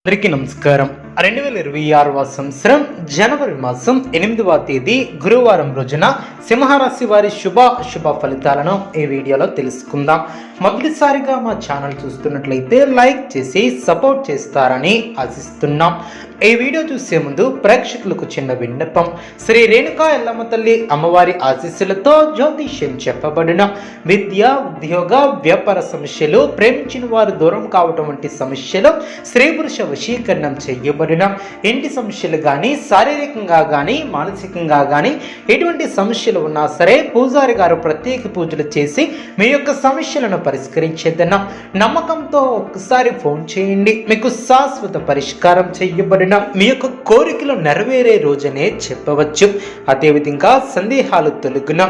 అందరికీ నమస్కారం రెండు వేల ఇరవై ఆరవ సంవత్సరం జనవరి మాసం ఎనిమిదవ తేదీ గురువారం రోజున సింహరాశి వారి శుభ శుభ ఫలితాలను ఈ వీడియోలో తెలుసుకుందాం. మొదటిసారిగా మా ఛానల్ చూస్తున్నట్లయితే లైక్ చేసి సపోర్ట్ చేస్తారని ఆశిస్తున్నాం. ఈ వీడియో చూసే ముందు ప్రేక్షకులకు చిన్న విన్నపం. శ్రీ రేణుకా ఎల్లమ్మ తల్లి అమ్మవారి ఆశీస్సులతో జ్యోతిష్యం చెప్పబడిన. విద్య ఉద్యోగ వ్యాపార సమస్యలు ప్రేమించిన వారు దూరం కావటం వంటి సమస్యలు స్త్రీ పురుష వశీకరణం చేయబడిన ఇంటి సమస్యలు కానీ శారీరకంగా కానీ మానసికంగా కానీ ఎటువంటి సమస్యలు ఉన్నా సరే పూజారి గారు ప్రత్యేక పూజలు చేసి మీ యొక్క సమస్యలను పరిష్కరించేదన్న నమ్మకంతో ఒక్కసారి ఫోన్ చేయండి. మీకు శాశ్వత పరిష్కారం చేయబడిన మీ యొక్క కోరికలు నెరవేరే రోజనే చెప్పవచ్చు. అదేవిధంగా సందేహాలు తొలగిన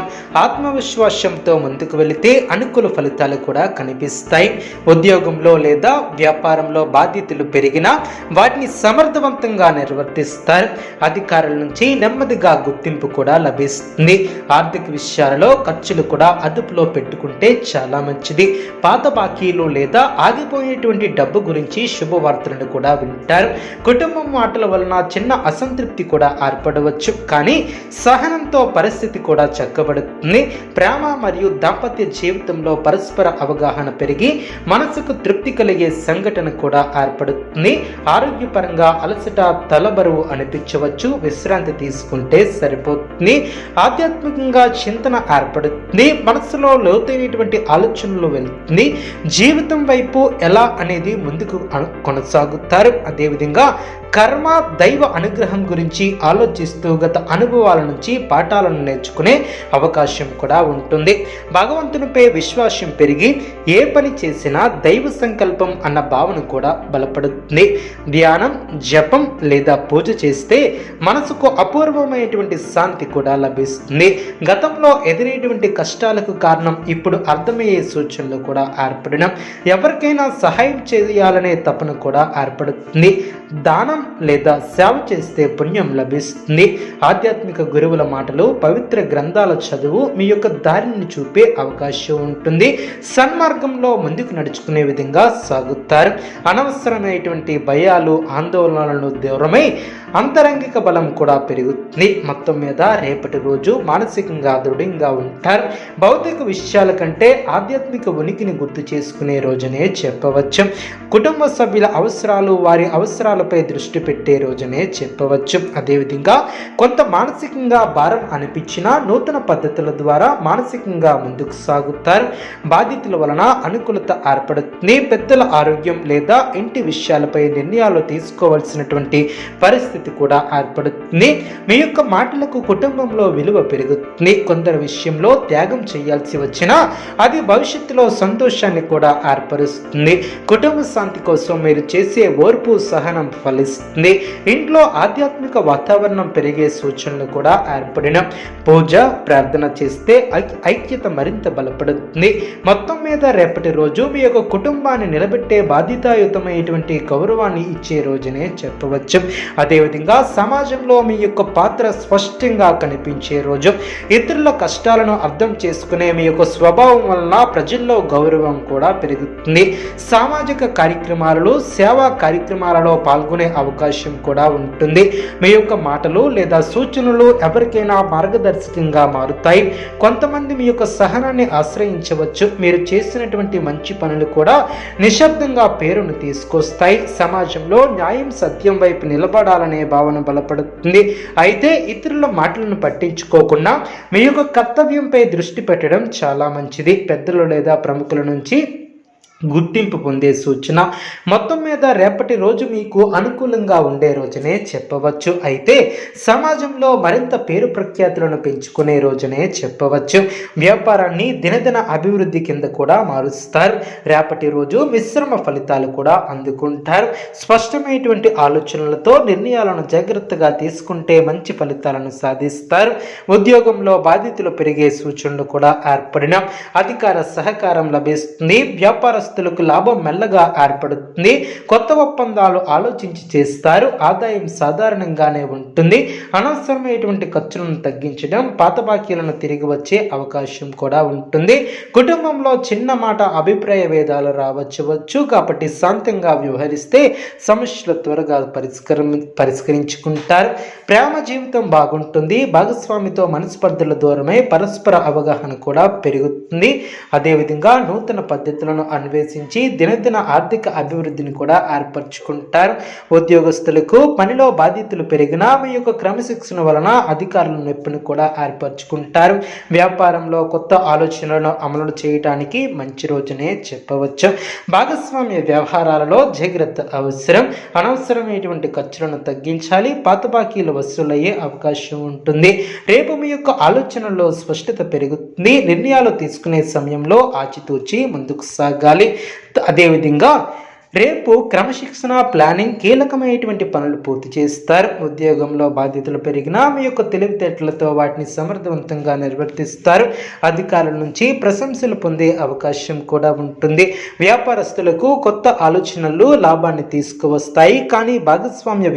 ఆత్మవిశ్వాసంతో ముందుకు వెళితే అనుకూల ఫలితాలు కూడా కనిపిస్తాయి. ఉద్యోగంలో లేదా వ్యాపారంలో బాధ్యతలు పెరిగినా వాటిని సమర్థవంతంగా నిర్వర్తిస్తారు. అధికారుల నుంచి నెమ్మదిగా గుర్తింపు కూడా లభిస్తుంది. ఆర్థిక విషయాలలో ఖర్చులు కూడా అదుపులో పెట్టుకుంటే చాలా మంచిది. పాత బాకీలు లేదా ఆగిపోయేటువంటి డబ్బు గురించి శుభవార్తలను కూడా వింటారు. కుటుంబం మాటల వలన చిన్న అసంతృప్తి కూడా ఏర్పడవచ్చు. కానీ సహనంతో పరిస్థితి కూడా చక్కబడుతుంది. ప్రేమ మరియు దాంపత్య జీవితంలో పరస్పర అవగాహన పెరిగి మనసుకు తృప్తి కలిగే సంఘటన కూడా ఏర్పడుతుంది. ఆరోగ్యపరంగా అలసట తలబరువు అనిపించవచ్చు. విశ్రాంతి తీసుకుంటే సరిపోతుంది. ఆధ్యాత్మికంగా చింతన ఏర్పడుతుంది. మనసులో లోతైనటువంటి ఆలోచనలు వెళ్తుంది. జీవితం వైపు ఎలా అనేది ముందుకు కొనసాగుతారు. అదేవిధంగా కర్మ దైవ అనుగ్రహం గురించి ఆలోచిస్తూ గత అనుభవాల నుంచి పాఠాలను నేర్చుకునే అవకాశం కూడా ఉంటుంది. భగవంతునిపై విశ్వాసం పెరిగి ఏ పని చేసినా దైవ సంకల్పం అన్న భావన కూడా బలపడుతుంది. ధ్యానం జపం లేదా పూజ చేస్తే మనసుకు అపూర్వమైనటువంటి శాంతి కూడా లభిస్తుంది. గతంలో ఎదురైనటువంటి కష్టాలకు కారణం ఇప్పుడు అర్థమయ్యే సూచనలు కూడా ఏర్పడిన ఎవరికైనా సహాయం చేయాలనే తపన కూడా ఏర్పడుతుంది. దానం లేదా సేవ చేస్తే పుణ్యం లభిస్తుంది. ఆధ్యాత్మిక గురువుల మాటలు పవిత్ర గ్రంథాల చదువు మీ యొక్క దారిని చూపే అవకాశం ఉంటుంది. సన్మార్గంలో ముందుకు నడుచుకునే విధంగా సాగుతారు. అనవసరమైనటువంటి భయాలు ఆందోళనలను దూరమై అంతరంగిక బలం కూడా పెరుగుతుంది. మొత్తం మీద రేపటి రోజు మానసికంగా దృఢంగా ఉంటారు. భౌతిక విషయాల కంటే ఆధ్యాత్మిక ఉనికిని గుర్తు చేసుకునే రోజునే చెప్పవచ్చు. కుటుంబ సభ్యుల అవసరాలు వారి అవసరాలపై దృష్టి పెట్టే రోజునే చెప్పవచ్చు. అదేవిధంగా కొంత మానసికంగా భారం అనిపించినా నూతన పద్ధతుల ద్వారా మానసికంగా ముందుకు సాగుతారు. బాధ్యతల వలన అనుకూలత ఏర్పడుతుంది. పెద్దల ఆరోగ్యం లేదా ఇంటి విషయాలపై నిర్ణయాలు తీసుకోవాల్సినటువంటి పరిస్థితి కూడా ఏర్పడుతుంది. మీ యొక్క మాటలకు కుటుంబంలో విలువ పెరుగుతుంది. కొందరి విషయంలో త్యాగం చేయాల్సి వచ్చినా అది భవిష్యత్తులో సంతోషాన్ని కూడా ఏర్పరుస్తుంది. కుటుంబ శాంతి కోసం మీరు చేసే ఓర్పు సహనం ఫలిస్తుంది. ఇంట్లో ఆధ్యాత్మిక వాతావరణం పెరిగే సూచనలు కూడా ఏర్పడిన పూజ ప్రార్థన చేస్తే ఐ- ఐక్యత మరింత బలపడుతుంది. మొత్తం మీద రేపటి రోజు మీ యొక్క కుటుంబాన్ని నిలబెట్టే బాధ్యతాయుతమైనటువంటి గౌరవాన్ని ఇచ్చే రోజునే చెప్పవచ్చు. అదే విధంగా సమాజంలో మీ యొక్క పాత్ర స్పష్టంగా కనిపించే రోజు. ఇతరుల కష్టాలను అర్థం చేసుకునే మీ యొక్క స్వభావం వలన ప్రజల్లో గౌరవం కూడా పెరుగుతుంది. సామాజిక కార్యక్రమాలలో సేవా కార్యక్రమాలలో పాల్గొనే అవకాశం కూడా ఉంటుంది. మీ యొక్క మాటలు లేదా సూచనలు ఎవరికైనా మార్గదర్శకంగా మారుతాయి. కొంతమంది మీ యొక్క సహనాన్ని ఆశ్రయించవచ్చు. మీరు చేసినటువంటి మంచి పనులు కూడా నిశ్శబ్దంగా పేరును తీసుకొస్తాయి. సమాజంలో న్యాయం సత్యం వైపు నిలబడాలనే భావన బలపడుతుంది. అయితే ఇతరుల మాటలను పట్టించుకోకుండా మీ యొక్క కర్తవ్యంపై దృష్టి పెట్టడం చాలా మంచిది. పెద్దలు లేదా ప్రముఖుల నుంచి గుర్తింపు పొందే సూచన. మొత్తం మీద రేపటి రోజు మీకు అనుకూలంగా ఉండే రోజునే చెప్పవచ్చు. అయితే సమాజంలో మరింత పేరు ప్రఖ్యాతులను పెంచుకునే రోజునే చెప్పవచ్చు. వ్యాపారాన్ని దినదిన అభివృద్ధి కింద కూడా మారుస్తారు. రేపటి రోజు మిశ్రమ ఫలితాలు కూడా అందుకుంటారు. స్పష్టమైనటువంటి ఆలోచనలతో నిర్ణయాలను జాగ్రత్తగా తీసుకుంటే మంచి ఫలితాలను సాధిస్తారు. ఉద్యోగంలో బాధ్యతలు పెరిగే సూచనలు కూడా ఏర్పడిన అధికార సహకారం లభిస్తుంది. వ్యాపార వ్యాపారస్తులకు లాభం మెల్లగా ఏర్పడుతుంది. కొత్త ఒప్పందాలు ఆలోచించి చేస్తారు. ఆదాయం సాధారణంగానే ఉంటుంది. అనవసరమైనటువంటి ఖర్చులను తగ్గించడం పాత బాకీలను తిరిగి వచ్చే అవకాశం కూడా ఉంటుంది. కుటుంబంలో చిన్న మాట అభిప్రాయ భేదాలు రావచ్చవచ్చు. కాబట్టి శాంతంగా వ్యవహరిస్తే సమస్యలు త్వరగా పరిష్కరం పరిష్కరించుకుంటారు. ప్రేమ జీవితం బాగుంటుంది. భాగస్వామితో మనస్పర్ధల దూరమై పరస్పర అవగాహన కూడా పెరుగుతుంది. అదేవిధంగా నూతన పద్ధతులను ప్రవేశించి దినదిన ఆర్థిక అభివృద్ధిని కూడా ఏర్పరచుకుంటారు. ఉద్యోగస్తులకు పనిలో బాధ్యతలు పెరిగినా మీ యొక్క క్రమశిక్షణ వలన అధికారుల నొప్పిని కూడా ఏర్పరచుకుంటారు. వ్యాపారంలో కొత్త ఆలోచనలను అమలు చేయడానికి మంచి రోజునే చెప్పవచ్చు. భాగస్వామ్య వ్యవహారాలలో జాగ్రత్త అవసరం. అనవసరమైనటువంటి ఖర్చులను తగ్గించాలి. పాత బాకీలు వసూలయ్యే అవకాశం ఉంటుంది. రేపు మీ యొక్క ఆలోచనలో స్పష్టత పెరుగుతుంది. నిర్ణయాలు తీసుకునే సమయంలో ఆచితూచి ముందుకు సాగాలి. అదేవిధంగా రేపు క్రమశిక్షణ ప్లానింగ్ కీలకమైనటువంటి పనులు పూర్తి చేస్తారు. ఉద్యోగంలో బాధ్యతలు పెరిగినా మీ యొక్క తెలివితేటలతో వాటిని సమర్థవంతంగా నిర్వర్తిస్తారు. అధికారుల నుంచి ప్రశంసలు పొందే అవకాశం కూడా ఉంటుంది. వ్యాపారస్తులకు కొత్త ఆలోచనలు లాభాన్ని తీసుకువస్తాయి. కానీ భాగస్వామ్య